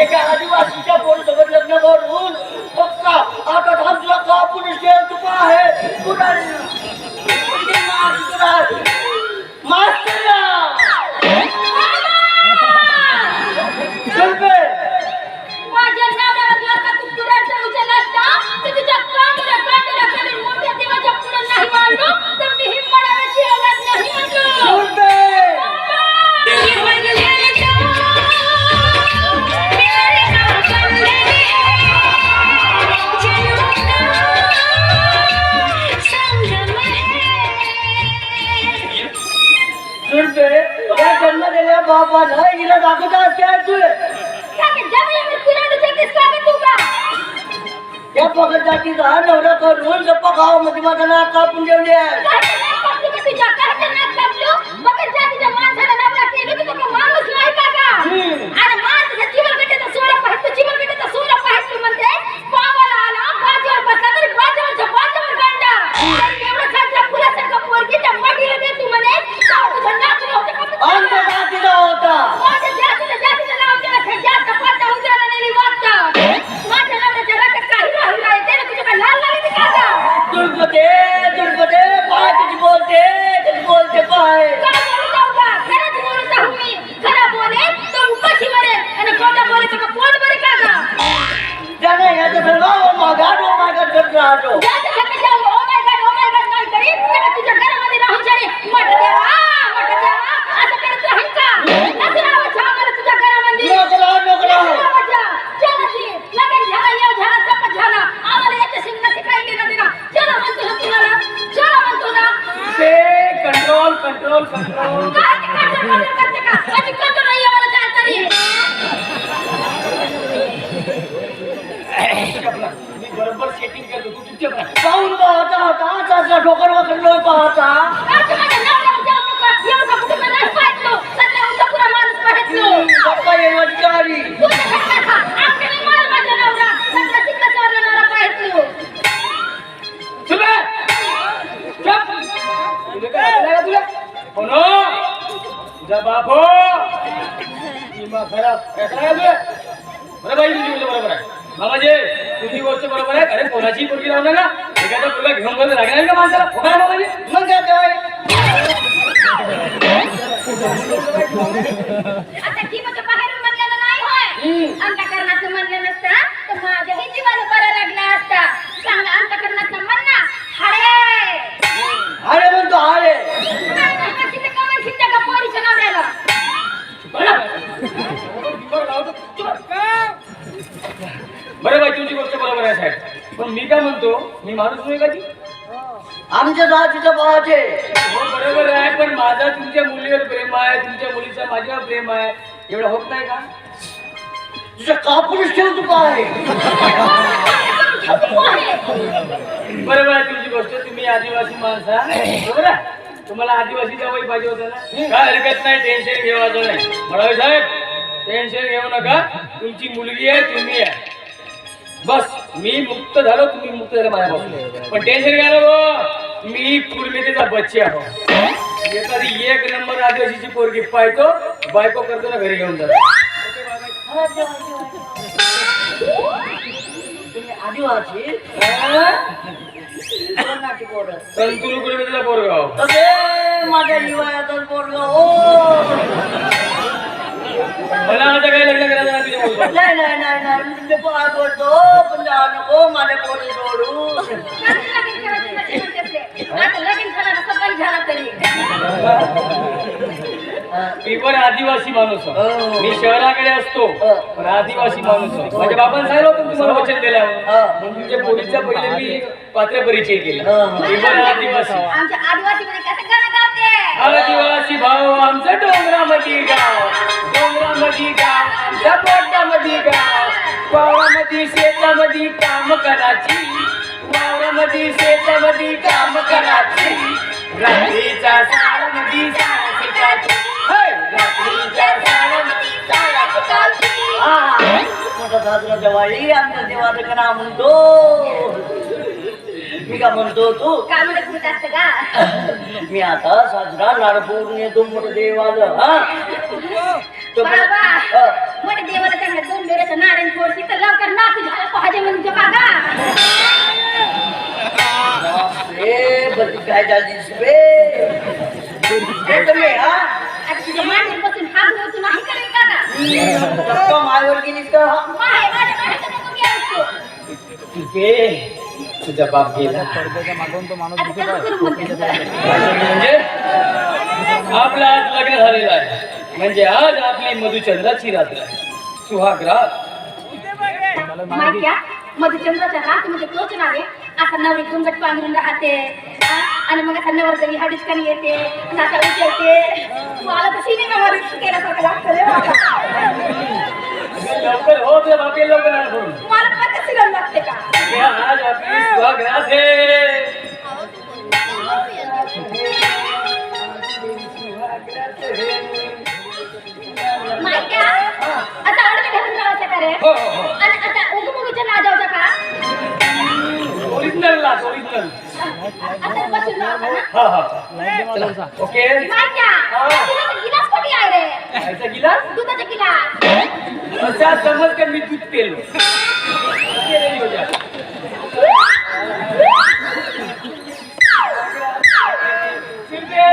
एका आदिवासीच्या पोरीसोबत लग्न करून फक्त आता थांबला का पोलीस आहे कुठं मास्टर या पकड जातीचा नवरा करून गप्पा गावामध्ये माझा नाक कापून ठेवली आहे. बरोबर सेटिंग करतो तू तुझ्या पाहून पाहता होता सासरा ठोकर वखर बरोबर आहे तुझी गोष्ट बरोबर आहे बाबाजी तुझी गोष्ट बरोबर आहे अरे कोणाची पोरगी राहणार ना एखादा तुला घेऊन बंद लागणार का माणसाला हो का बाबाजी मग काय काय आता जीवाचं बाहेरून म्हणलेलं नाही होय. म्हणलं नसतं, पण मी काय म्हणतो? मी माणूस नाही का ती? आमच्या जातीचं पाहते हो बरोबर आहे पण माझा तुमच्या मुलीवर प्रेम आहे तुमच्या मुलीचं माझ्यावर प्रेम आहे. एवढं होत नाही का? तुझं कापूस ठेव तू काय आहे. बरोबर आहे तुमची गोष्ट. तुम्ही आदिवासी माणसा बरोबर आहे? तुम्हाला आदिवासी जवळ पाहिजे होतं ना? काय हरकत नाही टेन्शन घेवायचं नाही. मळावे साहेब टेन्शन घेऊ नका. तुमची मुलगी आहे तुम्ही आहे. बस. मी मुक्त झालो तुम्ही मुक्त झाले माझ्यापासून. पण टेन्शन घ्या नको मी पूर्णतेचा बच्चे आहो. एखादी एक नंबर आदिवासीची पोरगी पाहतो बायको करतो ना घरी घेऊन जातो. आदिवासी. संतुलू पोरगाव माझ्या जीवाचं पोरगं ओ मला आता काय लग्न करायचं नाही. नाही नाही नाही पोरी. मी पण आदिवासी माणूस आहे. हो. मी शहराकडे असतो हो. पण आदिवासी माणूस आहे. माझ्या बाबांनी सांगितलं होतं तुम्हाला वचन हो. दिल्यावर मग तुमच्या पोलीसचा पहिले मी पात्र परिचय केला. मी पण आदिवासी आमच्या आदिवासी मध्ये कसं गाणं गावते आदिवासी भाऊ आमचं डोंगरामध्ये गाव डोंगरामध्ये गाव शेतामध्ये काम करायची. रात्रीच्या साळामध्ये साळा शिकायची. हे! रात्रीच्या साळामध्ये साळा शिकायची. हा, मोठा साजरा जवाई आमच्या देवाचं नाव म्हणतो. मी का म्हणतो तू? काय म्हणत होत असतं का? मी आता साजरा लाडपूरून येतो मोठं देवाचं हा. बाबा. मोठ्या देवाला चांगलं दोन डोळ्याचं नारायण फोडशी तर लवकर नातू झाला पाहिजे म्हणजे बाबा. बापरे, बरं काय झालीस बे हे तुम्ही, हा? हात नाही करेल का गप्पा गेलीस का माझ्या ठीक आहे तुझा बाप गेला म्हणजे आज लग्न झालेला आहे म्हणजे आज आपली मधुचंद्राची रात्र आहे. सुहाग रात माहिती मधुचंद्राच्या रात म्हणजे तोच नावे आता नवरी घुंगट पांघरून राहते? आणि मग आता नवरदेवी हा डिस्कन येते नाता उचलते मला तर सिनेमामध्ये केल्यासारखं लागतं हो. लवकर मला पण आता सिनेमा लागते का? ओके माहिती आहे? दुधाचा गिलास कुठे आहे रे याचा गिलास दुधाचा गिलास असा समज का मी दूध पेलो ओके नाही हो जा. शिल्पे,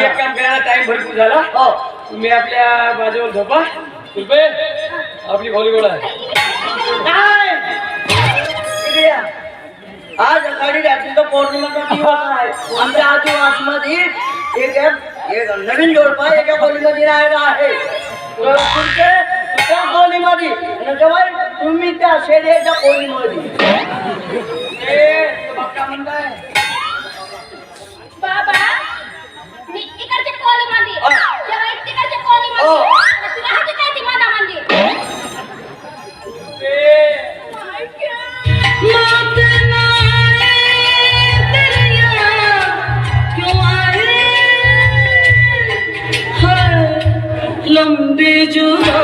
एक काम करायला टाइम भरपूर झाला. हो. तुम्ही आपल्या बाजूवर झोपा. शिल्पे आपली व्हॉलीबॉल आहे. आज सकाळी रात्रीचा पौर्णिमेचा दिवस आहे. आमच्या आदिवासीमध्ये एक एक नवीन जोडपा एका खोलीमध्ये राहायला आहे. तुमचे त्या खोलीमध्ये आणि तुम्ही त्या शेळीच्या खोलीमध्ये ए, तो म्हणताय. জুড়ো